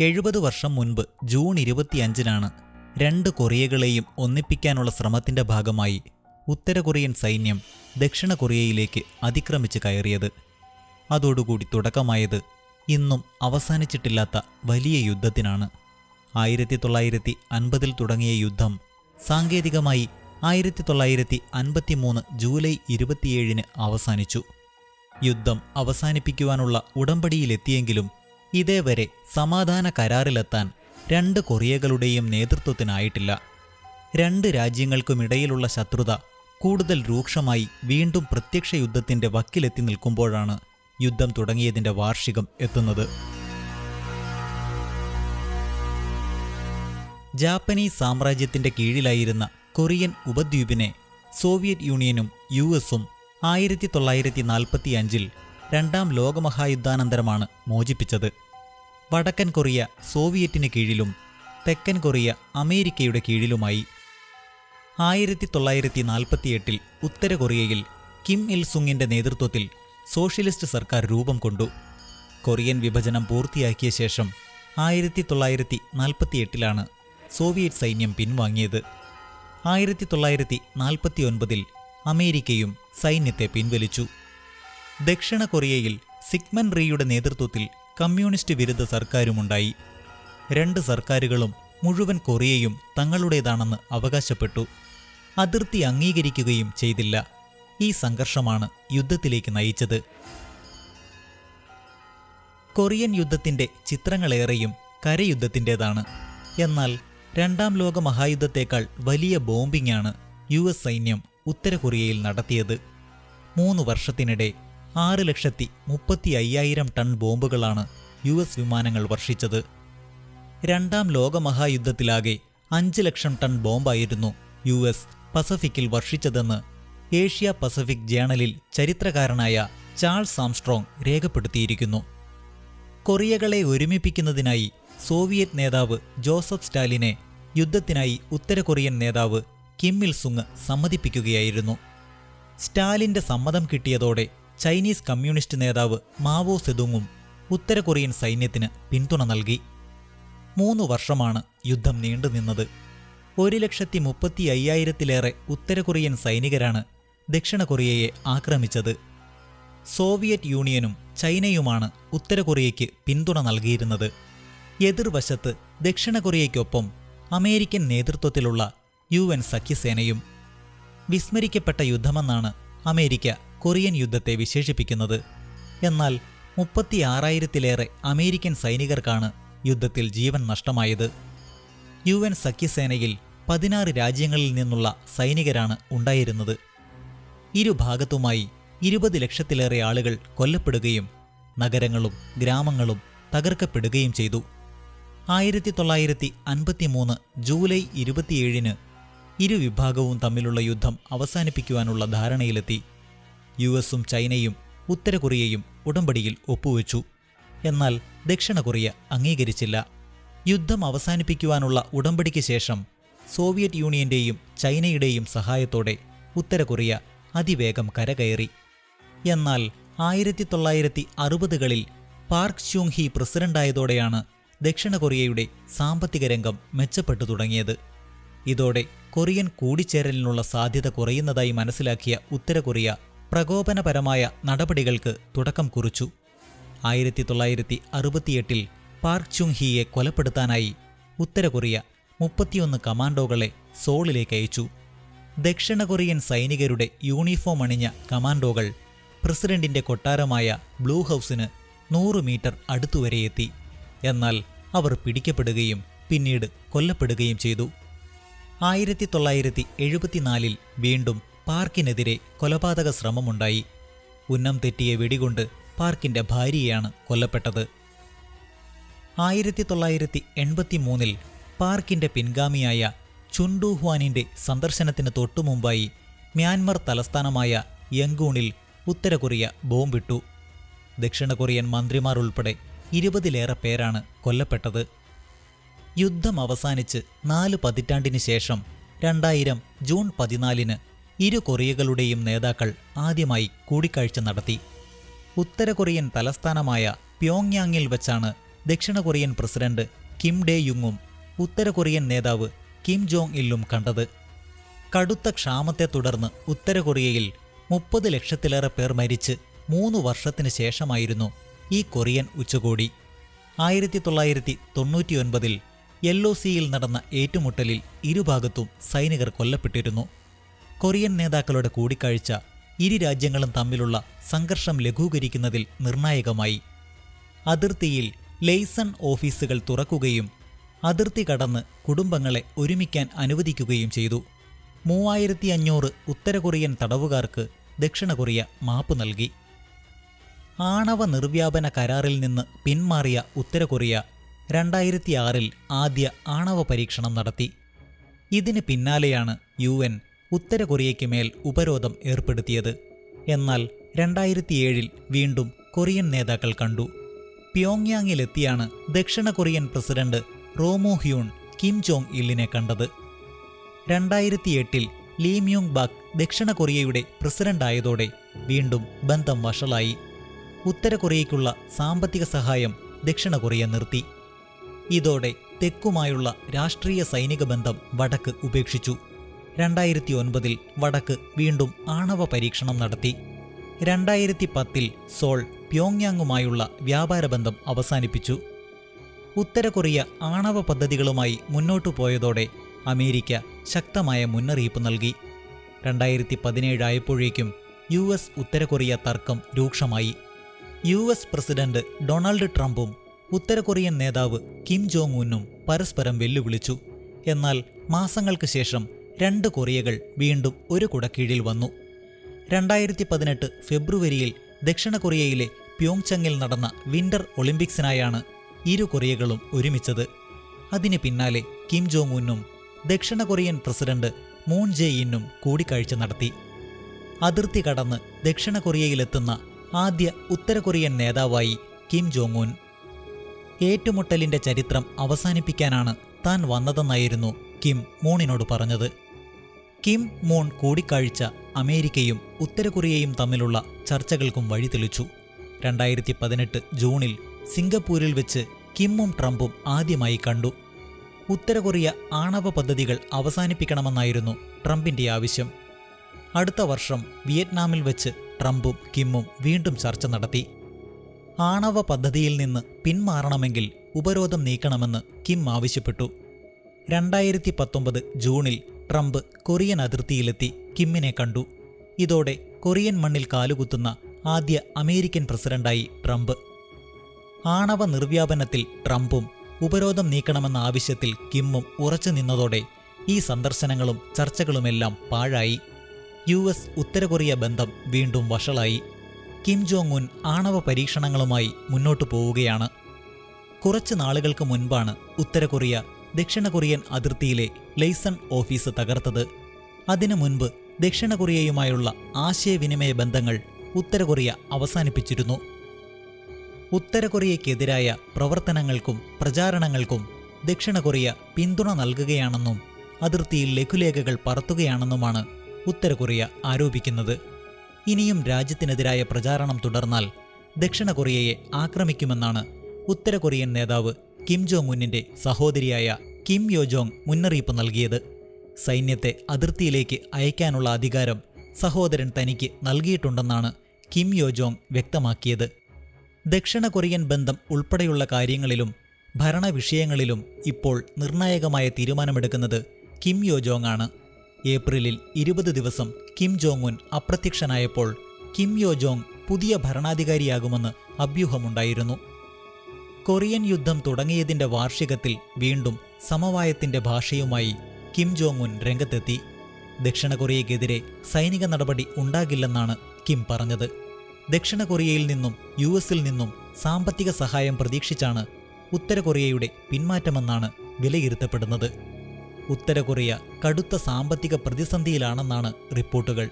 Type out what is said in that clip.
എഴുപത് വർഷം മുൻപ് ജൂൺ ഇരുപത്തിയഞ്ചിനാണ് രണ്ട് കൊറിയകളെയും ഒന്നിപ്പിക്കാനുള്ള ശ്രമത്തിന്റെ ഭാഗമായി ഉത്തര കൊറിയൻ സൈന്യം ദക്ഷിണ കൊറിയയിലേക്ക് അതിക്രമിച്ച് കയറിയത്. അതോടുകൂടി തുടക്കമായത് ഇന്നും അവസാനിച്ചിട്ടില്ലാത്ത വലിയ യുദ്ധത്തിനാണ്. ആയിരത്തി തൊള്ളായിരത്തി അൻപതിൽ തുടങ്ങിയ യുദ്ധം സാങ്കേതികമായി ആയിരത്തി തൊള്ളായിരത്തി അൻപത്തിമൂന്ന് ജൂലൈ ഇരുപത്തിയേഴിന് അവസാനിച്ചു. യുദ്ധം അവസാനിപ്പിക്കുവാനുള്ള ഉടമ്പടിയിലെത്തിയെങ്കിലും ഇതേവരെ സമാധാന കരാറിലെത്താൻ രണ്ട് കൊറിയകളുടെയും നേതൃത്വത്തിനായിട്ടില്ല. രണ്ട് രാജ്യങ്ങൾക്കുമിടയിലുള്ള ശത്രുത കൂടുതൽ രൂക്ഷമായി വീണ്ടും പ്രത്യക്ഷ യുദ്ധത്തിന്റെ വക്കിലെത്തി നിൽക്കുമ്പോഴാണ് യുദ്ധം തുടങ്ങിയതിന്റെ വാർഷികം എത്തുന്നത്. ജാപ്പനീസ് സാമ്രാജ്യത്തിന്റെ കീഴിലായിരുന്ന കൊറിയൻ ഉപദ്വീപിനെ സോവിയറ്റ് യൂണിയനും യു എസും ആയിരത്തി തൊള്ളായിരത്തി നാൽപ്പത്തി അഞ്ചിൽ രണ്ടാം ലോകമഹായുദ്ധാനന്തരമാണ് മോചിപ്പിച്ചത്. വടക്കൻ കൊറിയ സോവിയറ്റിന് കീഴിലും തെക്കൻ കൊറിയ അമേരിക്കയുടെ കീഴിലുമായി. ആയിരത്തി തൊള്ളായിരത്തി നാൽപ്പത്തിയെട്ടിൽ ഉത്തര കൊറിയയിൽ കിം ഇൽ സുങ്ങിന്റെ നേതൃത്വത്തിൽ സോഷ്യലിസ്റ്റ് സർക്കാർ രൂപം കൊണ്ടു. കൊറിയൻ വിഭജനം പൂർത്തിയാക്കിയ ശേഷം ആയിരത്തി തൊള്ളായിരത്തി നാൽപ്പത്തിയെട്ടിലാണ് സോവിയറ്റ് സൈന്യം പിൻവാങ്ങിയത്. ആയിരത്തി തൊള്ളായിരത്തി നാൽപ്പത്തി ഒൻപതിൽ അമേരിക്കയും സൈന്യത്തെ പിൻവലിച്ചു. ദക്ഷിണ കൊറിയയിൽ സിഗ്മൻ റീയുടെ നേതൃത്വത്തിൽ കമ്മ്യൂണിസ്റ്റ് വിരുദ്ധ സർക്കാരുമുണ്ടായി. രണ്ട് സർക്കാരുകളും മുഴുവൻ കൊറിയയും തങ്ങളുടേതാണെന്ന് അവകാശപ്പെട്ടു. അതിർത്തി അംഗീകരിക്കുകയും ചെയ്തില്ല. ഈ സംഘർഷമാണ് യുദ്ധത്തിലേക്ക് നയിച്ചത്. കൊറിയൻ യുദ്ധത്തിന്റെ ചിത്രങ്ങളേറെയും കരയുദ്ധത്തിന്റെതാണ്. എന്നാൽ രണ്ടാം ലോക മഹായുദ്ധത്തേക്കാൾ വലിയ ബോംബിംഗാണ് യു എസ് സൈന്യം ഉത്തര കൊറിയയിൽ നടത്തിയത്. മൂന്ന് വർഷത്തിനിടെ ആറ് ലക്ഷത്തി മുപ്പത്തി അയ്യായിരം ടൺ ബോംബുകളാണ് യു എസ് വിമാനങ്ങൾ വർഷിച്ചത്. രണ്ടാം ലോകമഹായുദ്ധത്തിലാകെ അഞ്ച് ലക്ഷം ടൺ ബോംബായിരുന്നു യു എസ് പസഫിക്കിൽ വർഷിച്ചതെന്ന് ഏഷ്യ പസഫിക് ജേണലിൽ ചരിത്രകാരനായ ചാൾസ് ആംസ്ട്രോങ് രേഖപ്പെടുത്തിയിരിക്കുന്നു. കൊറിയകളെ ഒരുമിപ്പിക്കുന്നതിനായി സോവിയറ്റ് നേതാവ് ജോസഫ് സ്റ്റാലിനെ യുദ്ധത്തിനായി ഉത്തര കൊറിയൻ നേതാവ് കിം ഇൽ സുങ് സമ്മതിപ്പിക്കുകയായിരുന്നു. സ്റ്റാലിന്റെ സമ്മതം കിട്ടിയതോടെ ചൈനീസ് കമ്മ്യൂണിസ്റ്റ് നേതാവ് മാവോ സെതുങ്ങും ഉത്തര കൊറിയൻ സൈന്യത്തിന് പിന്തുണ നൽകി. മൂന്ന് വർഷമാണ് യുദ്ധം നീണ്ടുനിന്നത് ഒരു ലക്ഷത്തി മുപ്പത്തി അയ്യായിരത്തിലേറെ ഉത്തര കൊറിയൻ സൈനികരാണ് ദക്ഷിണ കൊറിയയെ ആക്രമിച്ചത്. സോവിയറ്റ് യൂണിയനും ചൈനയുമാണ് ഉത്തര കൊറിയയ്ക്ക് പിന്തുണ നൽകിയിരുന്നത്. എതിർവശത്ത് ദക്ഷിണ കൊറിയയ്ക്കൊപ്പം അമേരിക്കൻ നേതൃത്വത്തിലുള്ള യു എൻ സഖ്യസേനയും വിസ്മരിക്കപ്പെട്ട യുദ്ധമെന്നാണ് അമേരിക്ക കൊറിയൻ യുദ്ധത്തെ വിശേഷിപ്പിക്കുന്നത്. എന്നാൽ മുപ്പത്തിയാറായിരത്തിലേറെ അമേരിക്കൻ സൈനികർക്കാണ് യുദ്ധത്തിൽ ജീവൻ നഷ്ടമായത്. യു എൻ സഖ്യസേനയിൽ പതിനാറ് രാജ്യങ്ങളിൽ നിന്നുള്ള സൈനികരാണ് ഉണ്ടായിരുന്നത്. ഇരുഭാഗത്തുമായി ഇരുപത് ലക്ഷത്തിലേറെ ആളുകൾ കൊല്ലപ്പെടുകയും നഗരങ്ങളും ഗ്രാമങ്ങളും തകർക്കപ്പെടുകയും ചെയ്തു. ആയിരത്തി തൊള്ളായിരത്തി അൻപത്തിമൂന്ന് ജൂലൈ ഇരുപത്തിയേഴിന് ഇരുവിഭാഗവും തമ്മിലുള്ള യുദ്ധം അവസാനിപ്പിക്കുവാനുള്ള ധാരണയിലെത്തി. യു എസും ചൈനയും ഉത്തര കൊറിയയും ഉടമ്പടിയിൽ ഒപ്പുവെച്ചു. എന്നാൽ ദക്ഷിണ കൊറിയ അംഗീകരിച്ചില്ല. യുദ്ധം അവസാനിപ്പിക്കുവാനുള്ള ഉടമ്പടിക്ക് ശേഷം സോവിയറ്റ് യൂണിയന്റെയും ചൈനയുടെയും സഹായത്തോടെ ഉത്തര കൊറിയ അതിവേഗം കരകയറി. എന്നാൽ ആയിരത്തി തൊള്ളായിരത്തി അറുപതുകളിൽ പാർക്ക് ച്യൂങ് പ്രസിഡന്റായതോടെയാണ് ദക്ഷിണ കൊറിയയുടെ സാമ്പത്തിക രംഗം മെച്ചപ്പെട്ടു തുടങ്ങിയത്. ഇതോടെ കൊറിയൻ കൂടിച്ചേരലിനുള്ള സാധ്യത കുറയുന്നതായി മനസ്സിലാക്കിയ ഉത്തര കൊറിയ പ്രകോപനപരമായ നടപടികൾക്ക് തുടക്കം കുറിച്ചു. ആയിരത്തി തൊള്ളായിരത്തി അറുപത്തിയെട്ടിൽ പാർക്ക് ചുങ് ഹിയെ കൊലപ്പെടുത്താനായി ഉത്തര കൊറിയ മുപ്പത്തിയൊന്ന് കമാൻഡോകളെ സോളിലേക്ക് അയച്ചു. ദക്ഷിണ കൊറിയൻ സൈനികരുടെ യൂണിഫോം അണിഞ്ഞ കമാൻഡോകൾ പ്രസിഡന്റിന്റെ കൊട്ടാരമായ ബ്ലൂ ഹൗസിന് നൂറ് മീറ്റർ അടുത്തുവരെ എത്തി. എന്നാൽ അവർ പിടിക്കപ്പെടുകയും പിന്നീട് കൊല്ലപ്പെടുകയും ചെയ്തു. ആയിരത്തി തൊള്ളായിരത്തി എഴുപത്തിനാലിൽ വീണ്ടും പാർക്കിനെതിരെ കൊലപാതക ശ്രമമുണ്ടായി. ഉന്നം തെറ്റിയ വെടികൊണ്ട് പാർക്കിന്റെ ഭാര്യയാണ് കൊല്ലപ്പെട്ടത്. ആയിരത്തി തൊള്ളായിരത്തി എൺപത്തി മൂന്നിൽ പാർക്കിന്റെ പിൻഗാമിയായ ചുണ്ടു ഹ്വാനിന്റെ സന്ദർശനത്തിന് തൊട്ടുമുമ്പായി മ്യാൻമർ തലസ്ഥാനമായ യങ്കൂണിൽ ഉത്തര കൊറിയ ബോംബിട്ടു. ദക്ഷിണ കൊറിയൻ മന്ത്രിമാർ ഉൾപ്പെടെ ഇരുപതിലേറെ പേരാണ് കൊല്ലപ്പെട്ടത്. യുദ്ധം അവസാനിച്ച് നാല് പതിറ്റാണ്ടിന് ശേഷം രണ്ടായിരം ജൂൺ പതിനാലിന് ഇരു കൊറിയകളുടെയും നേതാക്കൾ ആദ്യമായി കൂടിക്കാഴ്ച നടത്തി. ഉത്തര കൊറിയൻ തലസ്ഥാനമായ പ്യോങ്യാങ്ങിൽ വച്ചാണ് ദക്ഷിണ കൊറിയൻ പ്രസിഡന്റ് കിം ഡേ യുങ്ങും ഉത്തര കൊറിയൻ നേതാവ് കിം ജോങ് ഇല്ലും കണ്ടത്. കടുത്ത ക്ഷാമത്തെ തുടർന്ന് ഉത്തര കൊറിയയിൽ മുപ്പത് ലക്ഷത്തിലേറെ പേർ മരിച്ച് മൂന്ന് വർഷത്തിന് ശേഷമായിരുന്നു ഈ കൊറിയൻ ഉച്ചകോടി. ആയിരത്തി തൊള്ളായിരത്തി തൊണ്ണൂറ്റിയൊൻപതിൽ എൽ ഒ സിയിൽ നടന്ന ഏറ്റുമുട്ടലിൽ ഇരുഭാഗത്തും സൈനികർ കൊല്ലപ്പെട്ടിരുന്നു. കൊറിയൻ നേതാക്കളുടെ കൂടിക്കാഴ്ച ഇരു രാജ്യങ്ങളും തമ്മിലുള്ള സംഘർഷം ലഘൂകരിക്കുന്നതിൽ നിർണായകമായി. അതിർത്തിയിൽ ലെയ്സൺ ഓഫീസുകൾ തുറക്കുകയും അതിർത്തി കടന്ന് കുടുംബങ്ങളെ ഒരുമിക്കാൻ അനുവദിക്കുകയും ചെയ്തു. മൂവായിരത്തി അഞ്ഞൂറ് ഉത്തര കൊറിയൻ തടവുകാർക്ക് ദക്ഷിണ കൊറിയ മാപ്പ് നൽകി. ആണവ നിർവ്യാപന കരാറിൽ നിന്ന് പിന്മാറിയ ഉത്തര കൊറിയ രണ്ടായിരത്തി ആറിൽ ആദ്യ ആണവ പരീക്ഷണം നടത്തി. ഇതിന് പിന്നാലെയാണ് യു എൻ ഉത്തര കൊറിയയ്ക്ക് മേൽ ഉപരോധം ഏർപ്പെടുത്തിയത്. എന്നാൽ രണ്ടായിരത്തിയേഴിൽ വീണ്ടും കൊറിയൻ നേതാക്കൾ കണ്ടു. പ്യോങ്യാങ്ങിലെത്തിയാണ് ദക്ഷിണ Korean president Roh Moo Hyun Kim Jong ഇല്ലിനെ കണ്ടത്. രണ്ടായിരത്തി എട്ടിൽ ലീ മ്യൂങ് ബാക്ക് ദക്ഷിണ കൊറിയയുടെ പ്രസിഡന്റായതോടെ വീണ്ടും ബന്ധം വഷളായി. ഉത്തര കൊറിയയ്ക്കുള്ള സാമ്പത്തിക സഹായം ദക്ഷിണ കൊറിയ നിർത്തി. ഇതോടെ തെക്കുമായുള്ള രാഷ്ട്രീയ സൈനിക ബന്ധം വടക്ക് ഉപേക്ഷിച്ചു. രണ്ടായിരത്തി ഒൻപതിൽ വടക്ക് വീണ്ടും ആണവ പരീക്ഷണം നടത്തി. രണ്ടായിരത്തി പത്തിൽ സോൾ പ്യോങ്യാങ്ങുമായുള്ള വ്യാപാര ബന്ധം അവസാനിപ്പിച്ചു. ഉത്തര കൊറിയ ആണവ പദ്ധതികളുമായി മുന്നോട്ടു പോയതോടെ അമേരിക്ക ശക്തമായ മുന്നറിയിപ്പ് നൽകി. രണ്ടായിരത്തി പതിനേഴായപ്പോഴേക്കും യു എസ് ഉത്തര കൊറിയ തർക്കം രൂക്ഷമായി. യു എസ് പ്രസിഡന്റ് ഡൊണാൾഡ് ട്രംപും ഉത്തര കൊറിയൻ നേതാവ് കിം ജോങ് ഉന്നും പരസ്പരം വെല്ലുവിളിച്ചു. എന്നാൽ മാസങ്ങൾക്ക് ശേഷം രണ്ട് കൊറിയകൾ വീണ്ടും ഒരു കുടക്കീഴിൽ വന്നു. രണ്ടായിരത്തി പതിനെട്ട് ഫെബ്രുവരിയിൽ ദക്ഷിണ കൊറിയയിലെ പ്യോങ്ചങ്ങിൽ നടന്ന വിന്റർ ഒളിമ്പിക്സിനായാണ് ഇരു കൊറിയകളും ഒരുമിച്ചത്. അതിന് പിന്നാലെ കിം ജോങ് ഉന്നും ദക്ഷിണ കൊറിയൻ പ്രസിഡന്റ് മൂൺ ജെ ഇന്നും കൂടിക്കാഴ്ച നടത്തി. അതിർത്തി കടന്ന് ദക്ഷിണ കൊറിയയിലെത്തുന്ന ആദ്യ ഉത്തര കൊറിയൻ നേതാവായി കിം ജോങ് ഉൻ ഏറ്റുമുട്ടലിന്റെ ചരിത്രം അവസാനിപ്പിക്കാനാണ് താൻ വന്നതെന്നായിരുന്നു കിം മൂണിനോട് പറഞ്ഞത്. കിം മൂൺ കൂടിക്കാഴ്ച അമേരിക്കയും ഉത്തരകൊറിയയും തമ്മിലുള്ള ചർച്ചകൾക്കും വഴിതെളിച്ചു രണ്ടായിരത്തി പതിനെട്ട് ജൂണിൽ സിംഗപ്പൂരിൽ വെച്ച് കിമ്മും ട്രംപും ആദ്യമായി കണ്ടു. ഉത്തരകൊറിയ ആണവ പദ്ധതികൾ അവസാനിപ്പിക്കണമെന്നായിരുന്നു ട്രംപിന്റെ ആവശ്യം. അടുത്ത വർഷം വിയറ്റ്നാമിൽ വെച്ച് ട്രംപും കിമ്മും വീണ്ടും ചർച്ച നടത്തി. ആണവ പദ്ധതിയിൽ നിന്ന് പിന്മാറണമെങ്കിൽ ഉപരോധം നീക്കണമെന്ന് കിം ആവശ്യപ്പെട്ടു. രണ്ടായിരത്തി പത്തൊമ്പത് ജൂണിൽ ട്രംപ് കൊറിയൻ അതിർത്തിയിലെത്തി കിമ്മിനെ കണ്ടു. ഇതോടെ കൊറിയൻ മണ്ണിൽ കാലുകുത്തുന്ന ആദ്യ അമേരിക്കൻ പ്രസിഡന്റായി ട്രംപ്. ആണവ നിർവ്യാപനത്തിൽ ട്രംപും ഉപരോധം നീക്കണമെന്ന ആവശ്യത്തിൽ കിമ്മും ഉറച്ചു നിന്നതോടെ ഈ സന്ദർശനങ്ങളും ചർച്ചകളുമെല്ലാം പാഴായി. യു എസ് ഉത്തര കൊറിയ ബന്ധം വീണ്ടും വഷളായി. കിം ജോങ് ഉൻ ആണവ പരീക്ഷണങ്ങളുമായി മുന്നോട്ടു പോവുകയാണ്. കുറച്ച് നാളുകൾക്ക് മുൻപാണ് ഉത്തര കൊറിയ ദക്ഷിണ കൊറിയൻ അതിർത്തിയിലെ ലെയ്സൺ ഓഫീസ് തകർത്തത്. അതിനു മുൻപ് ദക്ഷിണ കൊറിയയുമായുള്ള ആശയവിനിമയ ബന്ധങ്ങൾ ഉത്തര കൊറിയ അവസാനിപ്പിച്ചിരുന്നു. ഉത്തര കൊറിയയ്ക്കെതിരായ പ്രവർത്തനങ്ങൾക്കും പ്രചാരണങ്ങൾക്കും ദക്ഷിണ കൊറിയ പിന്തുണ നൽകുകയാണെന്നും അതിർത്തിയിൽ ലഘുലേഖകൾ പറത്തുകയാണെന്നുമാണ് ഉത്തര കൊറിയ ആരോപിക്കുന്നത്. ഇനിയും രാജ്യത്തിനെതിരായ പ്രചാരണം തുടർന്നാൽ ദക്ഷിണ കൊറിയയെ ആക്രമിക്കുമെന്നാണ് ഉത്തര കൊറിയൻ നേതാവ് കിം ജോങ് മുന്നിന്റെ സഹോദരിയായ കിം യോജോങ് മുന്നറിയിപ്പ് നൽകിയത്. സൈന്യത്തെ അതിർത്തിയിലേക്ക് അയക്കാനുള്ള അധികാരം സഹോദരൻ തനിക്ക് നൽകിയിട്ടുണ്ടെന്നാണ് കിം യോജോങ് വ്യക്തമാക്കിയത്. ദക്ഷിണ കൊറിയൻ ബന്ധം ഉൾപ്പെടെയുള്ള കാര്യങ്ങളിലും ഭരണവിഷയങ്ങളിലും ഇപ്പോൾ നിർണായകമായ തീരുമാനമെടുക്കുന്നത് കിം യോജോങ് ആണ്. ഏപ്രിലിൽ ഇരുപത് ദിവസം കിം ജോങ് ഉൻ അപ്രത്യക്ഷനായപ്പോൾ കിം യോജോങ് പുതിയ ഭരണാധികാരിയാകുമെന്ന് അഭ്യൂഹമുണ്ടായിരുന്നു. കൊറിയൻ യുദ്ധം തുടങ്ങിയതിന്റെ വാർഷികത്തിൽ വീണ്ടും സമവായത്തിന്റെ ഭാഷയുമായി കിം ജോങ് ഉൻ രംഗത്തെത്തി. ദക്ഷിണ കൊറിയയ്ക്കെതിരെ സൈനിക നടപടി ഉണ്ടാകില്ലെന്നാണ് കിം പറഞ്ഞത്. ദക്ഷിണ കൊറിയയിൽ നിന്നും യു എസിൽ നിന്നും സാമ്പത്തിക സഹായം പ്രതീക്ഷിച്ചാണ് ഉത്തര കൊറിയയുടെ പിന്മാറ്റമെന്നാണ് വിലയിരുത്തപ്പെടുന്നത്. ഉത്തര കൊറിയ കടുത്ത സാമ്പത്തിക പ്രതിസന്ധിയിലാണെന്നാണ് റിപ്പോർട്ടുകൾ.